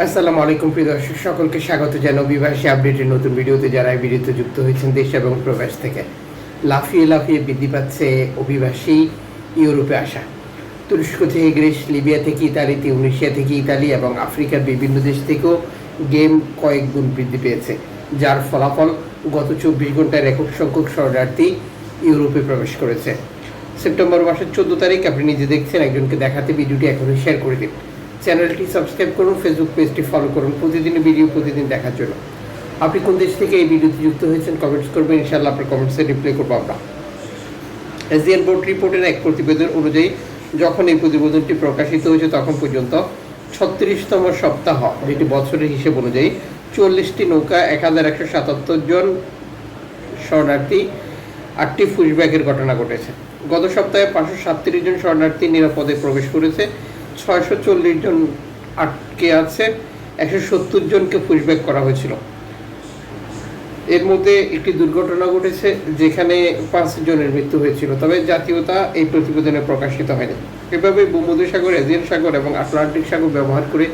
আসসালামু আলাইকুম, প্রিয় দর্শক, সকলকে স্বাগত জানাই অভিবাসী আপডেটের নতুন ভিডিওতে যারা ভিডিওতে যুক্ত হয়েছেন দেশ এবং প্রবাস থেকে। লাফিয়ে লাফিয়ে বৃদ্ধি পাচ্ছে অভিবাসী ইউরোপে আসা। তুরস্ক থেকে গ্রিস, লিবিয়া থেকে ইতালি, তিউনিশিয়া থেকে ইতালি এবং আফ্রিকার বিভিন্ন দেশ থেকেও গেম কয়েক গুণ বৃদ্ধি পেয়েছে, যার ফলাফল গত চব্বিশ ঘন্টায় রেকর্ড সংখ্যক শরণার্থী ইউরোপে প্রবেশ করেছে। সেপ্টেম্বর মাসের চোদ্দ তারিখ, আপনি নিজে দেখছেন, একজনকে দেখাতে ভিডিওটি এখনই শেয়ার করে দিন। চ্যানেলটি সাবস্ক্রাইব করুন ফেসবুক পেজটি ফলো করুন, প্রতিদিন ভিডিও প্রতিদিন দেখার জন্য। আপনি কোন দেশ থেকে এই ভিডিওতে যুক্ত হয়েছেন কমেন্টস করবেন, ইনশাআল্লাহ আপনার কমেন্টসে রিপ্লাই করব আমরা। এসডিএন বোর্ড রিপোর্টের এক প্রতিবেদন অনুযায়ী, যখন এই প্রতিবেদনটি প্রকাশিত হয়েছে, তখন পর্যন্ত ছত্রিশতম সপ্তাহ, যেটি বছরের হিসেব অনুযায়ী চল্লিশটি নৌকা এক হাজার একশো সাতাত্তর জন শরণার্থী, আটটি পুশব্যাকের ঘটনা ঘটেছে। গত সপ্তাহে পাঁচশো সাতত্রিশ জন শরণার্থী নিরাপদে প্রবেশ করেছে। ছয়শো চল্লিশ জন আটকে আছে একশো সত্তর জনকে পুশব্যাক করা হয়েছিল। এর মধ্যে একটি দুর্ঘটনা ঘটেছে, যেখানে পাঁচ জনের মৃত্যু হয়েছিল, তবে জাতীয়তা এই প্রতিবেদনে প্রকাশিত হয়নি। এভাবে ভূমধ্যসাগর, এজিয়ান সাগর এবং আটলান্টিক সাগর ব্যবহার করে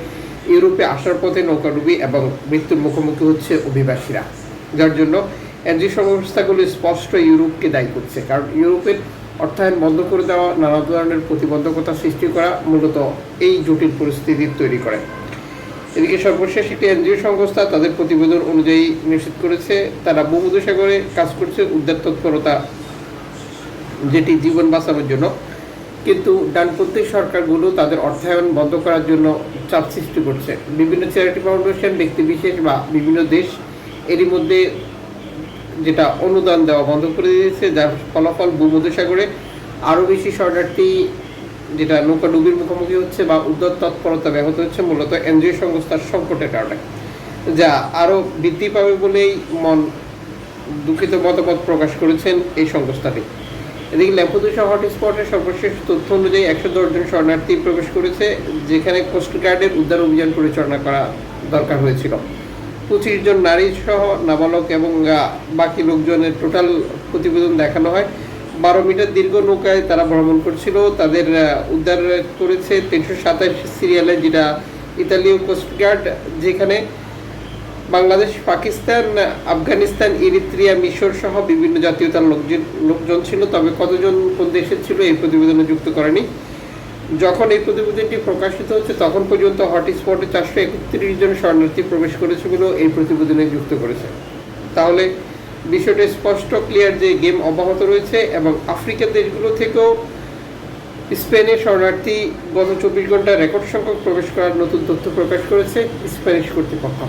ইউরোপে আসার পথে নৌকাডুবি এবং মৃত্যুর মুখোমুখি হচ্ছে অভিবাসীরা, যার জন্য এনজি সংস্থাগুলি স্পষ্ট ইউরোপকে দায়ী করছে, কারণ ইউরোপের অর্থায়ন বন্ধ করে দেওয়া, নানা ধরনের প্রতিবন্ধকতা সৃষ্টি করা মূলত এই জটিল পরিস্থিতি তৈরি করে। এদিকে সর্বশেষ একটি এনজিও সংস্থা তাদের প্রতিবেদন অনুযায়ী নিশ্চিত করেছে, তারা ভূমধ্যসাগরে কাজ করছে উদ্ধার তৎপরতা, যেটি জীবন বাঁচানোর জন্য। কিন্তু ডানপন্থী সরকারগুলো তাদের অর্থায়ন বন্ধ করার জন্য চাপ সৃষ্টি করছে। বিভিন্ন চ্যারিটি ফাউন্ডেশন, ব্যক্তিবিশেষ বা বিভিন্ন দেশ এরই মধ্যে যেটা অনুদান দেওয়া বন্ধ করে দিয়েছে, যার ফলাফল ভূমধ্যসাগরে আরও বেশি শরণার্থী, যেটা নৌকা ডুবির মুখোমুখি হচ্ছে বা উদ্যোগ তৎপরতা ব্যাহত হচ্ছে, মূলত এনজিও সংস্থার সংকটের কারণে, যা আরও বৃদ্ধি পাবে বলেই মন দুঃখিত মতামত প্রকাশ করেছেন এই সংস্থাটি। এদিকে ল্যাম্পুদুসা হটস্পটের সর্বশেষ তথ্য অনুযায়ী একশো জন শরণার্থী প্রবেশ করেছে, যেখানে কোস্টগার্ডের উদ্ধার অভিযান পরিচালনা করা দরকার হয়েছিল। পঁচিশ জন নারী সহ নাবালক এবং বাকি লোকজনের টোটাল প্রতিবেদন দেখানো হয়। বারো মিটার দীর্ঘ নৌকায় তারা ভ্রমণ করছিল। তাদের উদ্ধার করেছে তিনশো সাতাশ সিরিয়ালে, যেটা ইতালীয় কোস্টগার্ড যেখানে বাংলাদেশ, পাকিস্তান, আফগানিস্তান, ইরিত্রিয়া, মিশর সহ বিভিন্ন জাতীয়তার লোকজন লোকজন ছিল। তবে কতজন কোন দেশের ছিল এই প্রতিবেদনে যুক্ত করেনি। যখন এই প্রতিবেদনটি প্রকাশিত হচ্ছে, তখন পর্যন্ত হটস্পটে চারশো একত্রিশ জন শরণার্থী প্রবেশ করেছে বলেও এই প্রতিবেদনে যুক্ত করেছে। তাহলে বিষয়টা স্পষ্ট ক্লিয়ার যে গেম অব্যাহত রয়েছে এবং আফ্রিকার দেশগুলো থেকেও স্পেনে শরণার্থী গত চব্বিশ ঘণ্টা রেকর্ড সংখ্যক প্রবেশ করার নতুন তথ্য প্রকাশ করেছে স্প্যানিশ কর্তৃপক্ষ।